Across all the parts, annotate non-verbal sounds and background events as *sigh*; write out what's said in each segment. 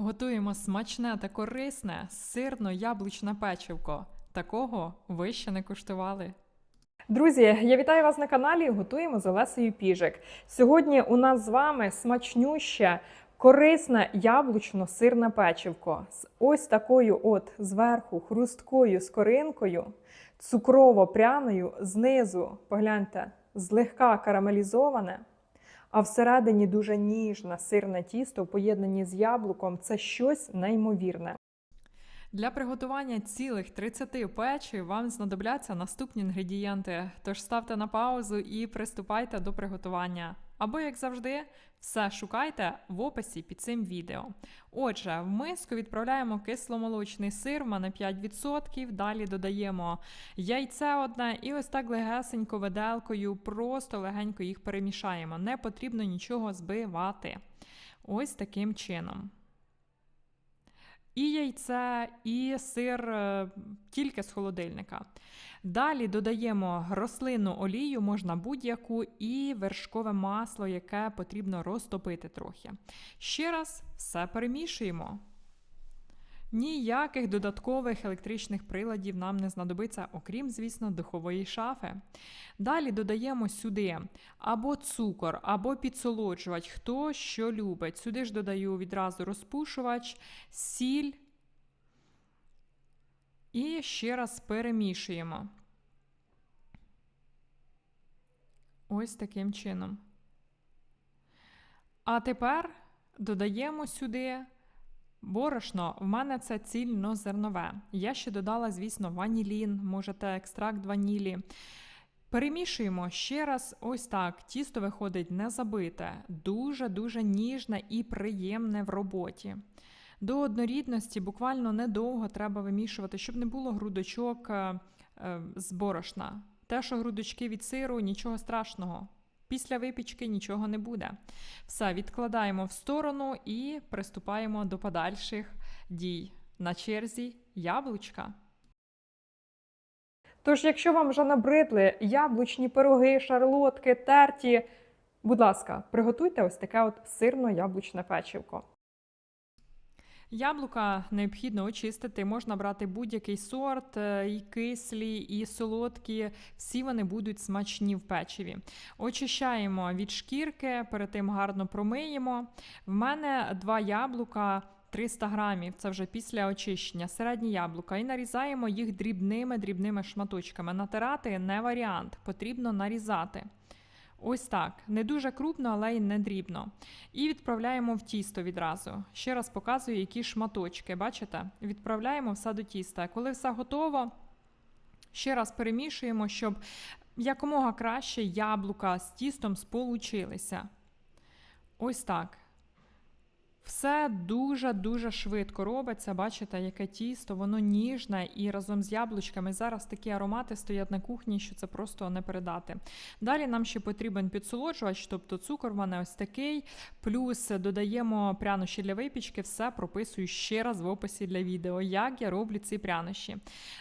Готуємо смачне та корисне сирно-яблучне печивко. Такого ви ще не куштували. Друзі, я вітаю вас на каналі. Готуємо з Олесею Піжик. Сьогодні у нас з вами смачнюще, корисне яблучно-сирне печивко з ось такою от зверху хрусткою скоринкою, цукрово-пряною, знизу, погляньте, злегка карамелізоване, а всередині дуже ніжне сирне тісто в поєднанні з яблуком. Це щось неймовірне. Для приготування цілих 30 печів вам знадобляться наступні інгредієнти. Тож ставте на паузу і приступайте до приготування. Або, як завжди, все шукайте в описі під цим відео. Отже, в миску відправляємо кисломолочний сир, в мене 5%. Далі додаємо яйце одне і ось так легесенько виделкою, просто легенько їх перемішаємо. Не потрібно нічого збивати. Ось таким чином. І яйце, і сир е, тільки з холодильника. Далі додаємо рослинну олію, можна будь-яку, і вершкове масло, яке потрібно розтопити трохи. Ще раз все перемішуємо. Ніяких додаткових електричних приладів нам не знадобиться, окрім, звісно, духової шафи. Далі додаємо сюди або цукор, або підсолоджувач, хто що любить. Сюди ж додаю відразу розпушувач, сіль. І ще раз перемішуємо. Ось таким чином. А тепер додаємо сюди борошно. В мене це цільнозернове. Я ще додала, звісно, ванілін, можете екстракт ванілі. Перемішуємо ще раз, ось так. Тісто виходить не забите, дуже-дуже ніжне і приємне в роботі. До однорідності буквально недовго треба вимішувати, щоб не було грудочок е, е, з борошна. Те, що грудочки від сиру, нічого страшного. Після випічки нічого не буде. Все, відкладаємо в сторону і приступаємо до подальших дій. На черзі яблучка. Тож, якщо вам вже набридли яблучні пироги, шарлотки, терті, будь ласка, приготуйте ось таке от сирно-яблучне печивко. Яблука необхідно очистити. Можна брати будь-який сорт, е, і кислі, і солодкі. Всі вони будуть смачні в печиві. Очищаємо від шкірки, перед тим гарно промиємо. В мене два яблука. 300 грамів, це вже після очищення, середні яблука, і нарізаємо їх дрібними-дрібними шматочками. Натирати не варіант, потрібно нарізати. Ось так. Не дуже крупно, але й не дрібно. І відправляємо в тісто відразу. Ще раз показую, які шматочки. Бачите? Відправляємо все до тіста. Коли все готово, ще раз перемішуємо, щоб якомога краще яблука з тістом сполучилися. Ось так. Все дуже-дуже швидко робиться. Бачите, яке тісто, воно ніжне і разом з яблучками. Зараз такі аромати стоять на кухні, що це просто не передати. Далі нам ще потрібен підсолоджувач, тобто цукор в мене ось такий. Плюс додаємо прянощі для випічки, все прописую ще раз в описі для відео, як я роблю ці прянощі.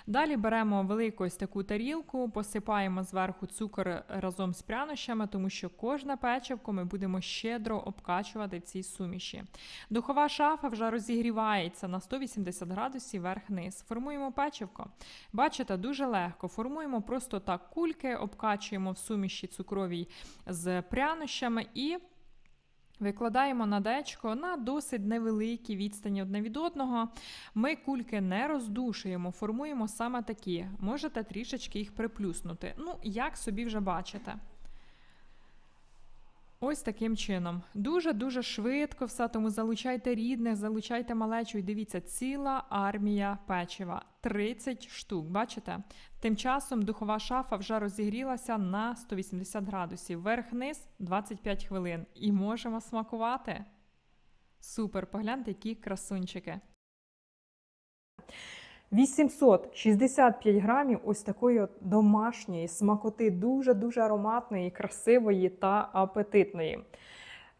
Далі беремо велику ось таку тарілку, посипаємо зверху цукор разом з прянощами, тому що кожне печивко ми будемо щедро обкачувати в цій суміші. Духова шафа вже розігрівається на 180 градусів верх-низ. Формуємо печивко. Бачите, дуже легко. Формуємо просто так кульки, обкачуємо в суміші цукровій з прянощами і. Викладаємо на дечко на досить невеликій відстані одне від одного. Ми кульки не роздушуємо, формуємо саме такі. Можете трішечки їх приплюснути. Ну, як собі вже бачите. Ось таким чином. Дуже-дуже швидко все, тому залучайте рідних, залучайте малечу і дивіться, ціла армія печива. 30 штук. Бачите? Тим часом духова шафа вже розігрілася на 180 градусів. Верх-низ 25 хвилин. І можемо смакувати. Супер, погляньте, які красунчики. 865 грамів ось такої домашньої смакоти, дуже-дуже ароматної, красивої та апетитної.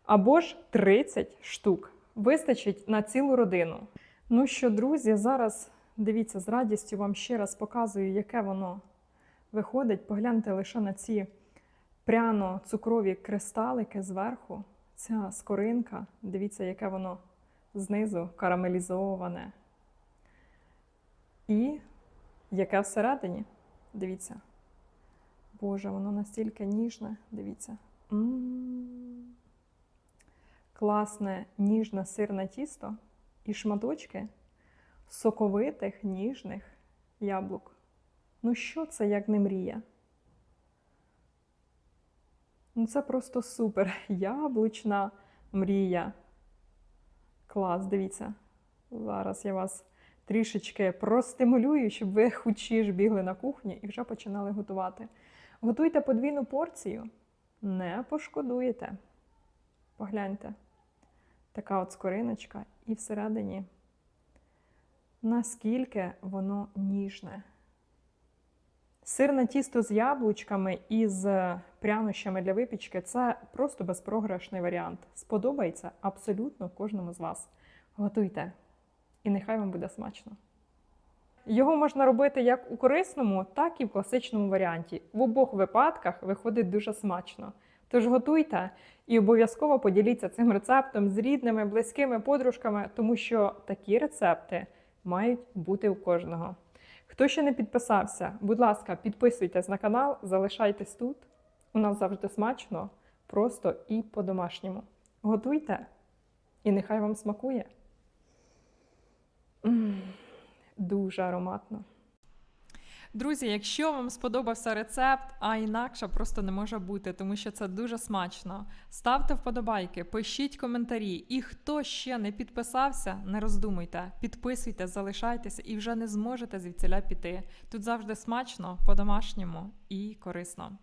Або ж 30 штук. Вистачить на цілу родину. Ну що, друзі, зараз дивіться, з радістю вам ще раз показую, яке воно виходить. Погляньте лише на ці пряно-цукрові кристалики зверху. Ця скоринка. Дивіться, яке воно знизу карамелізоване. І яке всередині? Дивіться. Боже, воно настільки ніжне. Дивіться. М. Класне ніжне сирне тісто і шматочки соковитих, ніжних яблук. Ну, що це як не мрія? Ну, це просто супер. *laughs* Яблучна мрія. Клас, дивіться. Зараз я вас трішечки простимулюю, щоб ви хучі ж бігли на кухню і вже починали готувати. Готуйте подвійну порцію, не пошкодуєте. Погляньте. Така от скориночка, і всередині наскільки воно ніжне. Сирне тісто з яблучками і з прянощами для випічки це просто безпрограшний варіант. Сподобається абсолютно кожному з вас. Готуйте, і нехай вам буде смачно. Його можна робити як у корисному, так і в класичному варіанті. В обох випадках виходить дуже смачно. Тож готуйте і обов'язково поділіться цим рецептом з рідними, близькими подружками, тому що такі рецепти мають бути у кожного. Хто ще не підписався, будь ласка, підписуйтесь на канал, залишайтесь тут. У нас завжди смачно, просто і по-домашньому. Готуйте, і нехай вам смакує. Дуже ароматно. Друзі, якщо вам сподобався рецепт, а інакше просто не може бути, тому що це дуже смачно. Ставте вподобайки, пишіть коментарі. І хто ще не підписався, не роздумуйте, підписуйте, залишайтеся і вже не зможете звідсіля піти. Тут завжди смачно, по-домашньому і корисно.